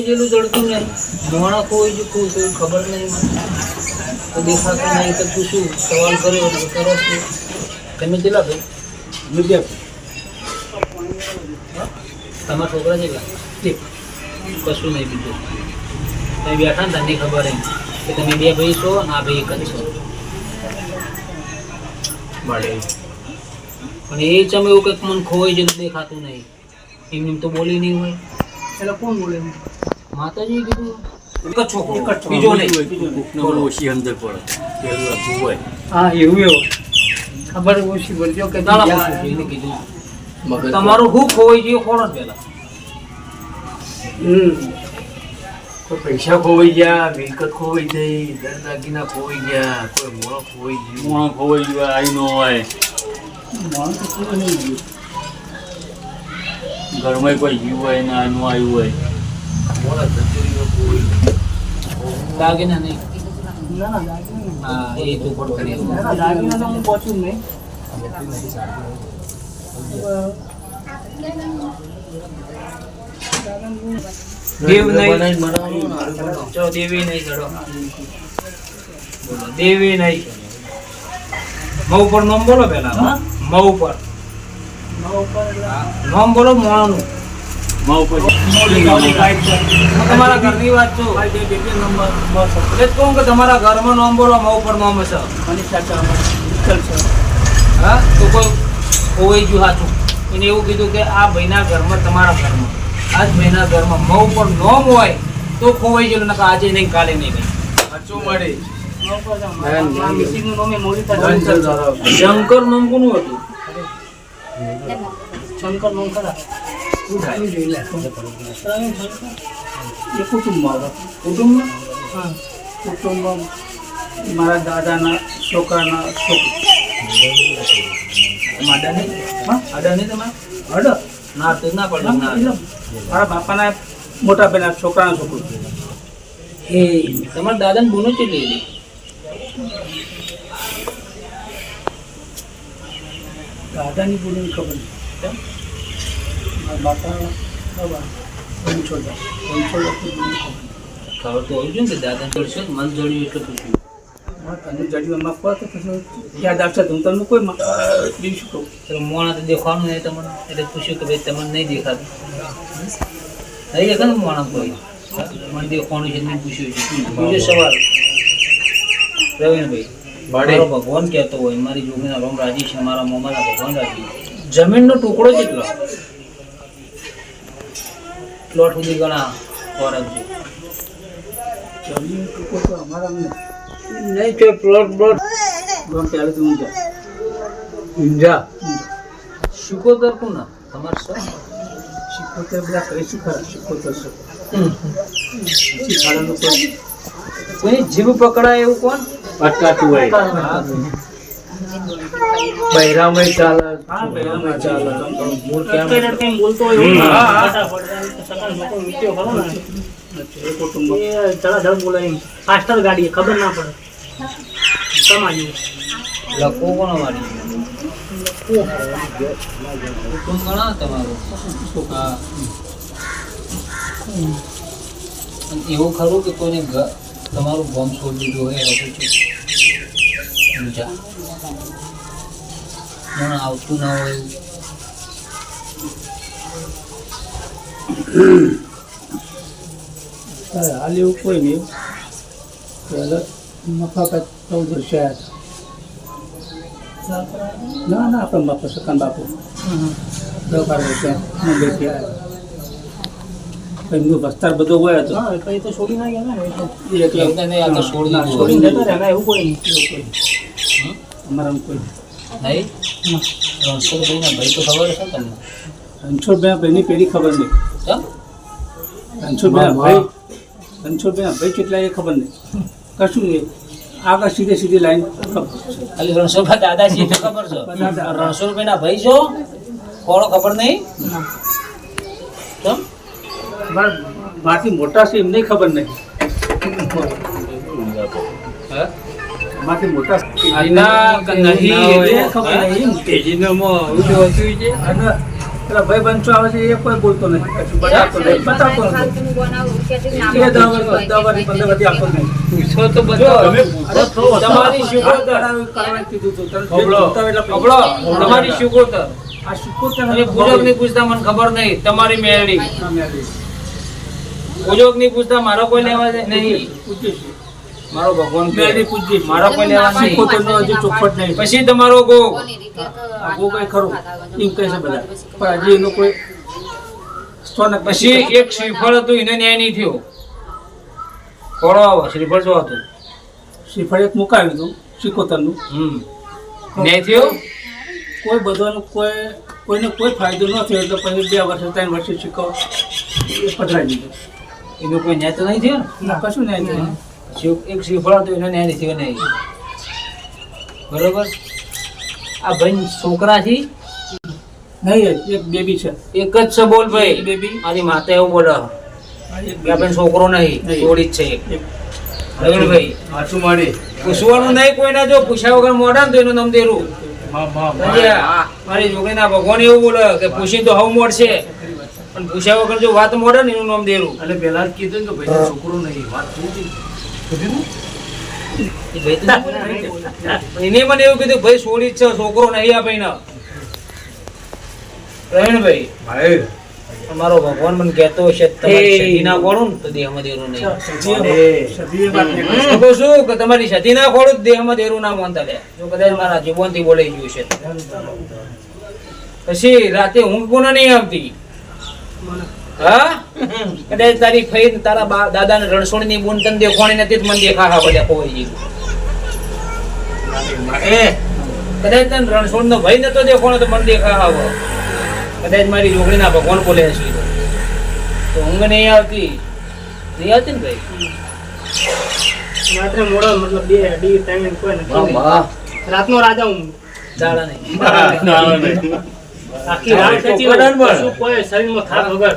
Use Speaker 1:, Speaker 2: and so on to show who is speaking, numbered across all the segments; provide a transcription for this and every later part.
Speaker 1: ખોવાઈ જેલું જડતું નહીં. મોણા કોઈ જ કોઈ કોઈ ખબર નહીં. તો દેખાતું નહીં તો પૂછ્યું સવાલ કર્યો એટલે કરો છો. તમે કેટલા ભાઈ? તમારા છોકરા કેટલા? કશું નહીં બીજું તમે બેઠા ને તમને ખબર નહીં કે તમે બે ભાઈ છો અને આ ભાઈ એક જ છો. પણ એ ચમ એવું કંઈક મને ખોવાઈ ગયેલું દેખાતું નહીં. એમને એમ તો બોલી નહીં હોય.
Speaker 2: એટલે કોણ બોલે?
Speaker 1: માતાજી કીધું. છોકરો.
Speaker 2: હા એવું એવું. ખબર ઓછી કે
Speaker 1: તમારું ગયું
Speaker 3: કોઈ પૈસા ખોવાઈ ગયા મિલકત ખોવાઈ ગઈ દર દાગીના ખોવાઈ ગયા કોઈ મોણો ખોવાઈ ગયું.
Speaker 4: મોણો ખોવાઈ ગયો આઈ નો હોય.
Speaker 2: માણસ તો નહીં ગયું.
Speaker 4: ઘરમાં કોઈ જીવ હોય ને આનું આવ્યું હોય.
Speaker 3: મોણા
Speaker 1: દાગીના નહીં.
Speaker 2: ના ના દાગીના નહીં.
Speaker 1: હા એ ચોપડ કરી
Speaker 2: ના ના દાગીના તો હું પહોંચું નહીં.
Speaker 1: દેવ નહીં. દેવી ચડો. દેવી નહીં. મઉ પર નામ બોલો પેલા.
Speaker 2: હા?
Speaker 1: મઉ પર. નામ બોલો મોણાનું. તમારા ઘરની વાત છું
Speaker 2: ભાઈ બે બેટી નંબર બસ.
Speaker 1: એટલે જ કહું કે તમારા ઘરમાં નંબર બોલો મઉ પર નામ
Speaker 2: છે
Speaker 1: હા? તો કોઈ ખોવાઈ ગયું સાચું એને એવું કીધું કે આ ભાઈના ઘરમાં તમારા ઘરમાં. આ જ ભાઈના ઘરમાં મઉ પર નોમ હોય તો ખોવાઈ ગયેલું નકા આજે નહીં કાલે નહીં
Speaker 3: સાચું મળે.
Speaker 2: ઉપર એ.
Speaker 1: શંકર નામ કોનું હતું?
Speaker 2: શંકર નામ ખરા. એ કુટુંબમાં આવે.
Speaker 1: કુટુંબમાં
Speaker 2: હા. કુટુંબમાં મારા દાદાના છોકરાના છોકરા
Speaker 1: આડા નહીં?
Speaker 2: હા?
Speaker 1: આડા નહીં તમારે?
Speaker 2: હડો.
Speaker 1: ના તો ના પડે.
Speaker 2: મારા બાપાના મોટા બેના છોકરાના છોકરું.
Speaker 1: એ તમારા દાદાને બોનો કેટલી હતી
Speaker 2: દાદાની બોલીની ખબર નહીં. ખબર પંચોતેર પંચોતેર બોલી ખબર
Speaker 1: ખબર તો હોવી જોઈએ ને દાદાને જડશે મન જડ્યું એટલે પૂછ્યું
Speaker 2: તને જડ્યું એમાં કહો તો પછી યાદ આવશે હું તમને કોઈ બીજું કહું
Speaker 1: તો મોણા તો દેખાવાનું નહીં તમને એટલે પૂછ્યું કે ભાઈ તમને નહીં દેખાતું. નહીં દેખાતું મોણા કોઈ મને દેખાવાનું છે નહીં પૂછ્યું છે. બીજો સવાલ. પ્રવીણભાઈ મારો ભગવાન કહેતો હોય મારી જોગીના રોમ રાજી છે મારા મોમાના ભગવાન રાજી જમીનનો ટુકડો કેટલો? પ્લોટ સુધી ઘણા ફરક છે
Speaker 2: જમીન ટૂંકો તો અમારા
Speaker 1: નહીં તો પ્લોટ પ્લોટ
Speaker 2: પ્લોટ પહેલું તો ઊંઝા
Speaker 3: ઊંઝા.
Speaker 1: શીખોતર કોના તમારે સર
Speaker 2: સિક્કોતેર બધા કહીશું ખરા? સિક્કોતેર સો. પછી ભાડાનું કોઈ
Speaker 1: જીભ પકડાય એવું કોણ?
Speaker 4: અટકાતું હોય.
Speaker 3: બૈરામય ચાલે.
Speaker 2: હા પહેલામાં ચાલે.
Speaker 1: મૂળ કેમ?
Speaker 2: બોલતો હોય
Speaker 3: હા, હા.
Speaker 2: સકાળ લોકો મીઠ્યો ખરો ને. એ કુટુંબ એ ધડાધડ બોલાય એમ. ફાસ્ટર ગાડી ખબર ના પડે. તમારી
Speaker 1: લખવો કોનો વાળી કોણ ઘણા તમારો? હા. એવું ખરું કે કોઈને તમારું બોમ્બ છોડી દીધું હોય એવું મને આવતું ના હોય. એવું.
Speaker 2: હાલ એવું કોઈ નહીં. પહેલાં મફાકત ચૌદ વર્ષે આવ્યા હતા. ના ના આપણે બાપુ સકાન બાપુ. દસ બાર વર્ષે મુંબઈથી આવ્યા એમનું વસ્તાર બધો હોય હતો એ તો છોડી ના ગયા ને એ
Speaker 1: તો. છોડી
Speaker 2: ના,
Speaker 1: છોડી
Speaker 2: જતા રહ્યા, એવું કોઈ નહીં. એવું કોઈ નહીં.
Speaker 1: રણછોડભાઈના ભાઈ તો ખબર છે તમને?
Speaker 2: રણછોડભાઈ ભાઈની પેઢી ખબર નહીં? રણછોડભાઈ ભાઈ રણછોડભાઈ ભાઈ કેટલા એ ખબર નહીં. કશું નહીં. આગળ સીધે સીધી લાઈન ખબર
Speaker 1: ખાલી રણછોડભાઈ દાદાજી તો ખબર છે. રણછોડભાઈના ભાઈ છો કોણો ખબર નહીં?
Speaker 2: મારા મારાથી મોટા છે એમને ખબર નહીં.
Speaker 1: છે.
Speaker 2: અને
Speaker 5: પેલા ભાઈ બંચો આવે છે એ કોઈ બોલતો નથી. કશું બતાવતો નહીં બતાવતો નથી. એ દવા દવા વર્ષ, પંદર વર્ષથી આપતો નહીં.
Speaker 1: પૂછો તો બધો
Speaker 3: તમે પૂછો તો.
Speaker 1: તમારી શિકોતર
Speaker 5: કરાવી- કરાવી કીધું તું. તને જે
Speaker 3: હોબળો,
Speaker 5: જોતા હોય એટલે
Speaker 1: હબળો, તમારી શિકોતર
Speaker 5: આ શિકોતર
Speaker 1: અને પૂજકની પૂછતા મને ખબર નહીં. તમારી મેળડી
Speaker 5: મેળવી.
Speaker 1: પૂજકની પૂછતા મારો કોઈ લેવા દે? નહીં. મારો ભગવાન કે
Speaker 5: મેળવી પૂછીએ
Speaker 1: મારા કોઈ લેવા નહીં
Speaker 5: શિકોતરનો હજુ ચોખવટ નહીં.
Speaker 1: પછી તમારો ગો.
Speaker 5: આ બહુ કઈ ખરું? એમ કહે છે બધા. પણ હજી એનો કોઈ સો ને
Speaker 1: પછી એક શ્રીફળ હતું એને ન્યાય નહીં થયો. ફળો આવો શ્રીફળ જો હતું.
Speaker 5: શ્રીફળ એક મુકાવ્યું હતું શિકોતરનું
Speaker 1: હમ. ન્યાય થયો?
Speaker 5: કોઈ બધાનું કોઈ કોઈને કોઈ ફાયદો ન થયો એટલે પછી બે વર્ષ ત્રણ વર્ષે શીખો એ પધરાઈ દીધું.
Speaker 1: એનો કોઈ ન્યાય તો નહીં થયો? ને
Speaker 5: કશું ન્યાય થયું.
Speaker 1: એક શ્રીફળ હતું એને ન્યાય નહીં નહીં બરોબર આ ભાઈ છોકરા થી
Speaker 5: નહીં એક બેબી છે
Speaker 1: એક જ છે બોલ ભાઈ
Speaker 5: બેબી
Speaker 1: મારી માતા એવું બોલે આપણે છોકરો નહીં. જોડી જ છે. એક. રવિભાઈ
Speaker 3: હાચું માડી
Speaker 1: પૂછવાનું નહીં કોઈના જો પૂછ્યા વગર મોઢા ને તો એનું નામ દેરું. મારી છોકરીના ભગવાન એવું બોલે કે પૂછી તો હવ મોડશે પણ પૂછ્યા વગર જો વાત મોડે ને એનું નામ દેરું
Speaker 3: અને પેલા જ કીધું ને કે ભાઈ છોકરો નહીં વાત છે?
Speaker 1: ભાઈ બોલે. એને મને એવું કીધું ભાઈ છોડી જ છે છોકરો નહીં આપે ભાઈ પ્રવીણભાઈ
Speaker 3: ભાઈ.
Speaker 1: પણ મારો ભગવાન મને કહેતો હશે તમારી સતી ના ખોડું ને તો દેહમાં દેરું નહીં. કહું છું? કે તમારી સતી ના ખોડું તો દેહમાં દેરું ના માનતા લે. જો કદાચ મારા જીવનથી બોલાઈ ગયું છે. પછી રાતે ઊંઘ કોને નહીં આવતી. હા? તારી ફઈ તારા બા દાદા ને રણછોડની બુન તને દેખવાની નથી તો મને દેખા હા બધા કોઈ ગયું કદાચ તને રણછોડ નો ભય નતો દેખવાનો તો મને દેખા આવ કદાચ મારી જોગણીના ભગવાન બોલે છે. તો ઊંઘ નહીં આવતી. નહીં આવતી ને ભાઈ?
Speaker 5: રાત્રે મોડો મતલબ બે અઢી ત્રણ કોઈ નથી. રાતનો રાજા હું
Speaker 1: દાડા નહીં
Speaker 5: આખી રાત કશું કોઈ શરીરમાં થાક વગર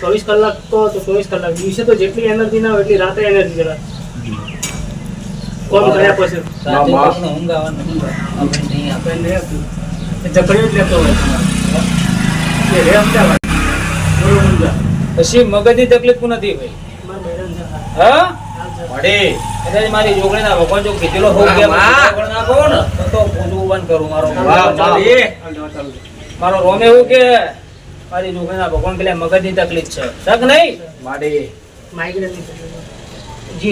Speaker 5: ચોવીસ કલાક તો તો ચોવીસ કલાક. દિવસે તો જેટલી એનર્જી ના હોય એટલી રાતે એનર્જી જરા. કોમ કર્યા પછી.
Speaker 1: ઊંઘ. આવવાનું. પછી મગજની તકલીફ નથી ભાઈ.
Speaker 5: મારા બહેરાન
Speaker 1: હા?
Speaker 3: મળે.
Speaker 1: કદાચ મારી જોગણીના ભગવાન જો કીધેલો હોઉં કે ના કહો ને તો તો પૂજવું બંધ કરું મારો. મારો રોમ એવું કે મારી જોગણીના ભગવાન પેલા મગજની તકલીફ છે શક નહીં
Speaker 3: મારી
Speaker 5: માઇગ્રેનની તકલીફ.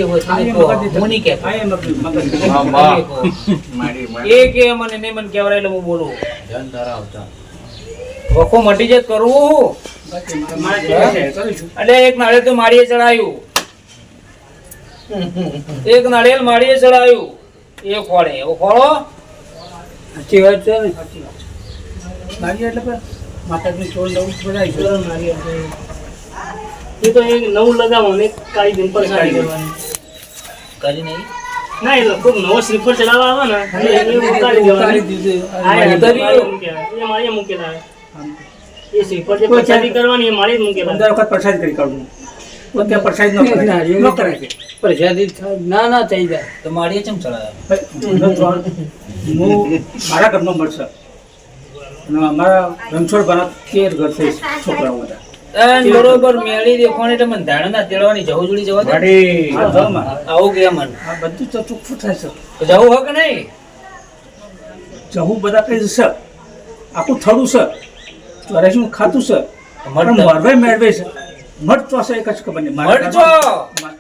Speaker 1: હોય તમે કહો. હું નહીં કહેતો.
Speaker 5: હા, મગજ- મગજ.
Speaker 3: વાહ,
Speaker 1: તમે
Speaker 3: વાહ.
Speaker 1: કહો.
Speaker 3: મળે, મળે.
Speaker 1: એ કે મને નહીં મને કહેવાય એટલે હું બોલું
Speaker 3: ધ્યાન ધરાવતા.
Speaker 1: વખો મટી જત કરવું
Speaker 5: બાકી મારે જે છે, કરીશું.
Speaker 1: એટલે એક નાળિયેર તો ચડાયું એક નાળિયેર માળીએ ચડાયું એ એવો ફળો સાચી વાત છે
Speaker 5: સાચી વાત છે. એટલે કે માતાજીની ચોર નવું બનાવી છે. મારી એ તો એક નવું લગાવવાનું એક કાળી ડિમ્પલ સારી કરવાની
Speaker 1: કરી નહીં?
Speaker 5: ના એટલે કોઈ નવો સ્લીપર ચલાવવા આવે ને એ ઉતારી દેવાની. હા, એ મૂકેલા. એ મારી મૂકેલા એ સ્લીપર જે પછાડી કરવાની એ મારી મૂકેલા.
Speaker 2: વખત પ્રસાદ કરી કાઢવું પોતે પ્રસાદ નો કરે ન કરે છે
Speaker 1: ના ના થઈ જાય. તો માળીએ ચમ ચડાવ્યા
Speaker 2: હું મારા ઘરનો મળશે અને અમારા રણછોડ ભરત ઘર થઈ છોકરાઓ બધા.
Speaker 1: બરોબર મેળી દેખવાની એટલે મને ધાણા તેડવાની જવું જોડી જવા દે. આવું કે મન
Speaker 2: બધું તો ચોખ્ખું થાય છે.
Speaker 1: તો જવું હોય કે નહીં?
Speaker 2: જવું બધા કઈ છે આખું થડું છે. ચોરાશી ખાતું છે?
Speaker 1: મરતો.
Speaker 2: મરવે મેળવે છે. તો હશે એક જ ખબર નહીં. મારા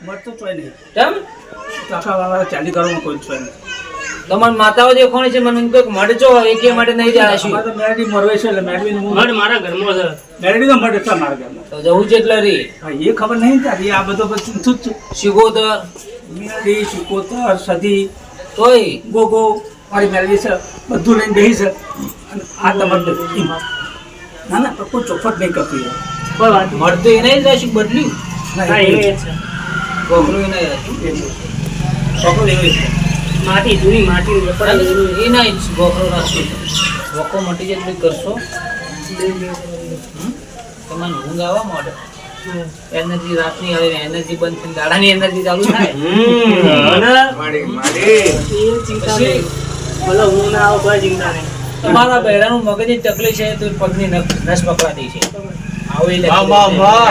Speaker 1: મરચો?
Speaker 2: ચોય નહીં.
Speaker 1: ચમ
Speaker 2: તો વાળા ચાલી કરવાનું કોઈ ચોય નહીં
Speaker 1: તમારી માતાઓ જે કોણ છે મને કોઈક કહે કે એ કે માટે નહીં જાય
Speaker 2: અમારે તો મેરડી મરવે છે એટલે મેરડીનું હું
Speaker 5: મડ મારા ઘરમાં છે.
Speaker 2: મેરડીનો મડ એટલા મારા ઘરમાં.
Speaker 1: તો જવું છે એટલે રી.
Speaker 2: એ ખબર નહીં તારી આ બધો બધું શું જ
Speaker 1: શિગોતર
Speaker 2: મેરડી શિકોતર સધી
Speaker 1: તોય.
Speaker 2: ગોગો મારી મેરડી છે બધું લઈને બેસી છે. અને આ તમારે. ના ના પણ કોઈ ચોખવટ નહીં કરતી.
Speaker 5: કોઈ વાત નહીં.
Speaker 1: મળતું એ નહીં રાશિ બદલ્યું
Speaker 2: ના, એ
Speaker 5: છે.
Speaker 1: ગોગરું એ નહીં
Speaker 2: જ. એવી છે.
Speaker 5: માટી જૂની માટી
Speaker 1: એ નહીં ગોખલું રાખશો વખો મટી જાય એટલે કરશો. તમારે ઊંઘ આવવા માંડે. એનર્જી રાતની આવે એનર્જી બંધ થઈ દાડાની એનર્જી ચાલુ થાય.
Speaker 5: ભલે હું ના આવું કોઈ ચિંતા નહીં.
Speaker 1: તમારા બહેરાનું મગજની તકલીફ છે તો પગની નસ નસ પકડાતી છે. આવું એ
Speaker 3: વાહ, વાહ, વાહ.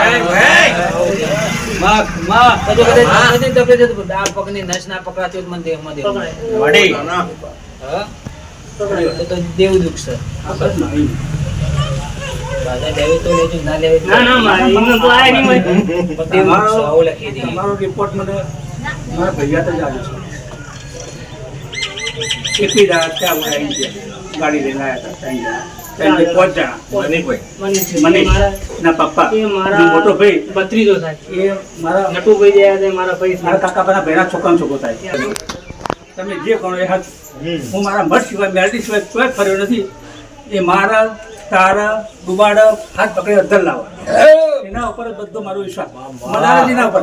Speaker 1: આવું છે.
Speaker 3: માં માં
Speaker 1: તો જો કદાચ મગજની તકલીફ આ પગની નસ ના પકડાતી મને દેહમાં દેવું.
Speaker 5: પકડાય.
Speaker 3: વડી.
Speaker 1: હા? તો તો દેવું છે. બાધા લેવી તો લેજો ના લેવી
Speaker 5: ના ના મારે એમને તો આયા નહીં મળે.
Speaker 1: પણ દેવું દુઃખ છે આવું લખી દઈએ.
Speaker 2: તમારો રિપોર્ટ મને મારા ભૈયા તો ત્યાં ગયા ગાડી લઈને આવ્યા હતા ત્રણ
Speaker 5: છે.
Speaker 2: ના પપ્પા.
Speaker 5: એ મારા
Speaker 2: મોટો ભાઈ.
Speaker 5: ભત્રીજો થાય.
Speaker 2: એ મારા
Speaker 5: નટુભાઈ જે આવ્યા મારા ભાઈ
Speaker 2: મારા કાકા બધા ભેરા છોકરાનો છોકરો થાય. તમે જે ગણો એ હાથ. હું મારા મઠ સિવાય મેરડી સિવાય કોઈ ફર્યો નથી. એ મારા તારા ડુબાડા હાથ પકડી અધર લાવવા એના ઉપર જ બધો મારો વિશ્વાસ. મનાજ એના ઉપર.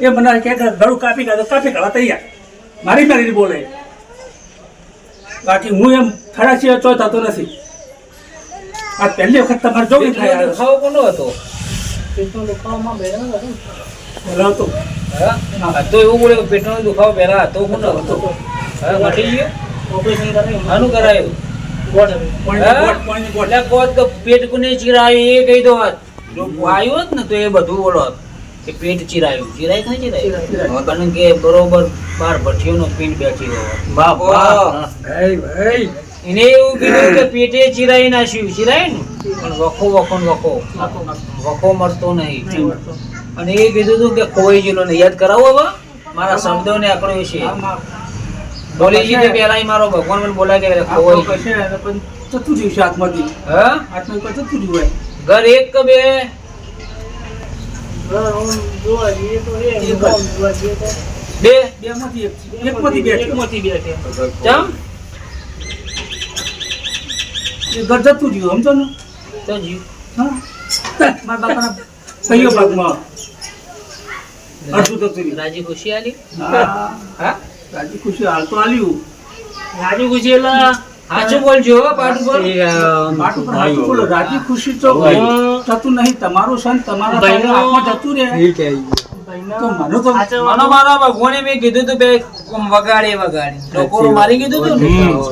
Speaker 2: એ મને કે ગળું કાપી કાઢો કાપી કાઢવા તૈયાર. મારી મેરી બોલે. બાકી હું એમ ખરા સિવાય ચોય થતો નથી. આ પહેલી વખત તમારે જોવું થાય
Speaker 1: દુખાવો કોનો હતો
Speaker 5: પેટનો હતા.
Speaker 2: બોલાવતો
Speaker 1: હા? તો એવું બોલે પેટનો દુખાવો પહેલા હતો કોનો હતો હા, મટી ગયો
Speaker 5: ઓપરેશન કરાયું.
Speaker 1: આનું કરાયું પેટ કોને ચીરાયું એ કહી દો. જો આવ્યો હોત ને તો એ બધું બોલો હોત. કે પેટ ચીરાયું ચીરાય કે નહીં ચીરાયું. કારણ કે બરોબર બાર ભઠીઓનો પેટ બેઠી રહ્યો
Speaker 3: વાહ, વાહ.
Speaker 1: ઓહો. એને એવું કીધું કે પેટે ચિરાઈ નાખ્યું ચિરાય ને? પણ વખો વખો વખો. વખો મળતો નહીં. અને એ કીધું હતું કે કોઈ જીલો ને યાદ કરાવો હવે. મારા શબ્દોને આંકડો છે.
Speaker 2: આમાં
Speaker 1: બોલી ગઈ કે પેલા મારો ભગવાન મને બોલાય કે ખોવાઈ
Speaker 2: ને પણ જતું રહ્યું છે હાથમાંથી
Speaker 1: હા?
Speaker 2: હાથમાં કોઈ જતું રહ્યું હોય.
Speaker 1: ઘર એક કે બે?
Speaker 5: બે બે માંથી
Speaker 2: એક
Speaker 5: જોવા જઈએ તો.
Speaker 1: બે?
Speaker 2: એક છે. બે છે.
Speaker 5: એકમાંથી બે છે.
Speaker 1: ચમ
Speaker 2: એ ઘર જતું રહ્યું સમજો ને?
Speaker 1: તો જીવ
Speaker 2: હા? મારા બાપાના સહીઓ ભાગમાં. અડધું જતું રહ્યું.
Speaker 1: રાજી ખુશી આલી?
Speaker 2: હા.
Speaker 1: હા?
Speaker 2: રાજી ખુશી હાલ તો આલ્યું.
Speaker 5: રાજુ ખુશી એટલે
Speaker 1: સાચું બોલજો હો, પાઠ પર
Speaker 2: બાટુ પર હાચું બોલો. રાજી ખુશી તો
Speaker 5: ભાઈ.
Speaker 2: નહીં. તમારું સન તમારા જતું રહે. તો મને તો
Speaker 1: મને મારા ભગવાને મેં કીધું તું બે વગાડે વગાડી. લોકો મારી કીધું તું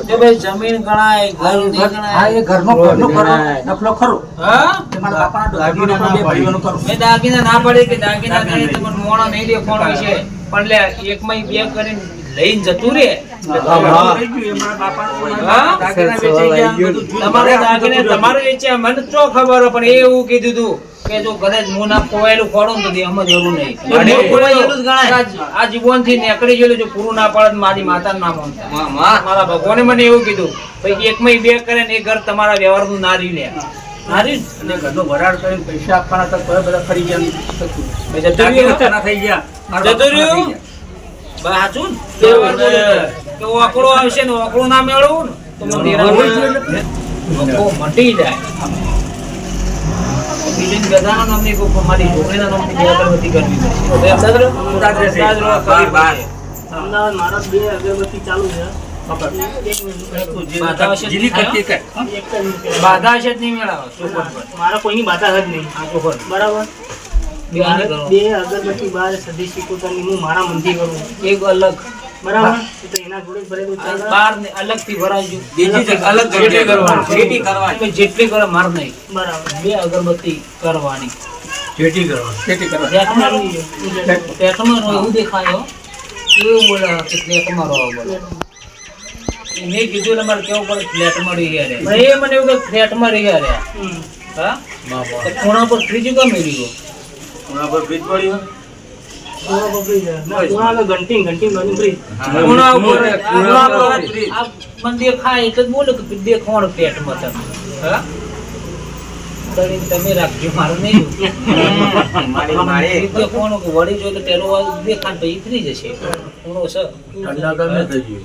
Speaker 1: કે ભાઈ જમીન ગણાય ઘર નહીં
Speaker 2: હા એ ઘરનો ઘરનો ખરો. નફલો ખરો.
Speaker 1: હા?
Speaker 2: મારા બાપાના દાગીના બે ભાઈઓનો ખરો.
Speaker 1: મેં દાગીના ના પડે કે દાગીના કરે તો મોણો નહીં દેખાણો છે. પણ લે એકમાં બે કરીને લઈને જતું રે. તમારે દાગીને તમારે વેચ્યા મને તો ખબર હોય, પણ એવું કીધું તું. કે જો કદાચ હું ના ખોવાયેલું ખોડું તો તો દેહમાં જરૂર નહીં. ખોવાયેલું જ ગણાય. આ- જીવનથી નીકળી ગયેલું જો પૂરું ના પાડે મારી માતા નામમાં,
Speaker 3: માં.
Speaker 1: મારા ભગવાને મને એવું કીધું ભાઈ એકમાં બે કરે ને એ ઘર તમારા વ્યવહારનું ના રહ્યું લે ના
Speaker 2: અને ઘરનો વરાળ કરીને પૈસા આપવાના હતા કોઈ બધા ફરી ગયા? ના થઈ ગયા. મારા
Speaker 1: જતું રહ્યું? ને? તો. કે ઓકળો આવશે ને? ઓકળો ના મેળવું ને? તો મટી જાય. બીજું ગધાના નામની કોઈ મારી છોકરીના નામની બે અગરબત્તી કરવી પડશે. અમદાવાદ
Speaker 5: મારા બે ચાલુ છે.
Speaker 1: બાધા હશે
Speaker 5: જ
Speaker 1: નહીં મેળાવો
Speaker 5: મારા કોઈની બાધા જ નહીં. બરાબર?
Speaker 1: બે
Speaker 5: અગરબત્તી બાર સદી સિકોતરની હું મારા મનથી કરું
Speaker 1: એક અલગ.
Speaker 5: બરાબર? તો એના જોડે ભરે તો ચાલે.
Speaker 1: બાર ને અલગથી ભરાવજો.
Speaker 3: બીજી અલગ
Speaker 1: જેટલી કરવાની.
Speaker 3: જેટી કરવાની.
Speaker 1: જેટલી કરો માર નહીં.
Speaker 5: બરાબર.
Speaker 1: બે અગરબત્તી કરવાની.
Speaker 3: જેટી કરવાની.
Speaker 2: ખેતી કરવા.
Speaker 1: ફ્લેટમાં રહો.
Speaker 5: સમજી
Speaker 1: ફ્લેટમાં રહો એવું દેખાય એવું બોલે કે ફ્લેટમાં રહો બોલે. મેં કીધું એટલે મારે કેવું પડે? ફ્લેટમાં રહી ગયા રે એ મને એવું કે ફ્લેટમાં રહી ગયા રે હા. ખૂણા પર ફ્રીજ કેમ મેળ્યું?
Speaker 3: ખૂણા પર ફ્રીજ પડ્યું?
Speaker 5: પૂરા ઘંટી ઘંટી બાજુ ફ્રી.
Speaker 1: ખૂણા ઉપર
Speaker 3: ખૂણા પર
Speaker 1: ખૂણા પર
Speaker 3: ફ્રીજ.
Speaker 1: આ મને દેખાય એટલે જ બોલે કે દેખાણ પેટમાં તમે હા તમે રાખજો મારું નહીં. કે વળી જોઈએ તો પેલો દેખાણ પછી ફ્રી જશે ખૂણો છે
Speaker 3: ઠંડા ગરમે થઈ ગયું.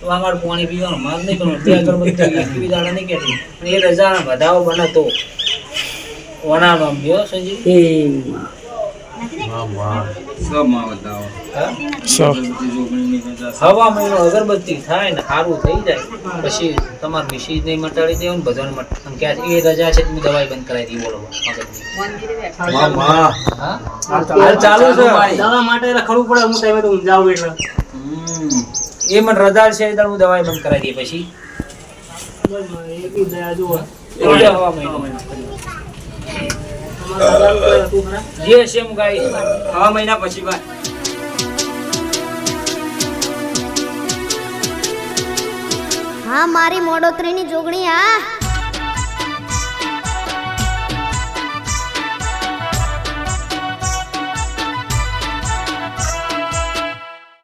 Speaker 1: તો અમારે પાણી પીવાનું માર નહીં કરવાનું તે અગરબત્તી એકવી દાડા નહીં કહેતી અને એ રજાના વધાવો બનાતો આમ ગયો સંજીવ હવા મહિનો અગરબત્તી થાય ને સારું થઈ જાય પછી તમારે મિશી નહીં મટાડી દેવું ને બધાને મટ ક્યાં એ રજા છે તો દવાઈ બંધ કરાવી દી બોલો મગજની
Speaker 3: માં, માં.
Speaker 1: હા?
Speaker 2: હાલ
Speaker 1: હાલ ચાલુ છે.
Speaker 5: દવા માટે રખડવું પડે હું ટાઈમે તો ઊંઝાવું એટલે.
Speaker 1: એ મને રજા છે હું દવાઈ બંધ કરાવી દઈએ પછી. હવા મહિનો
Speaker 5: અમારા દાદાનું કઈ હતું ખરા
Speaker 1: જે ગાય.
Speaker 2: હવા મહિના પછી ભાઈ
Speaker 6: હા મારી મોડોતરીની જોગણી આ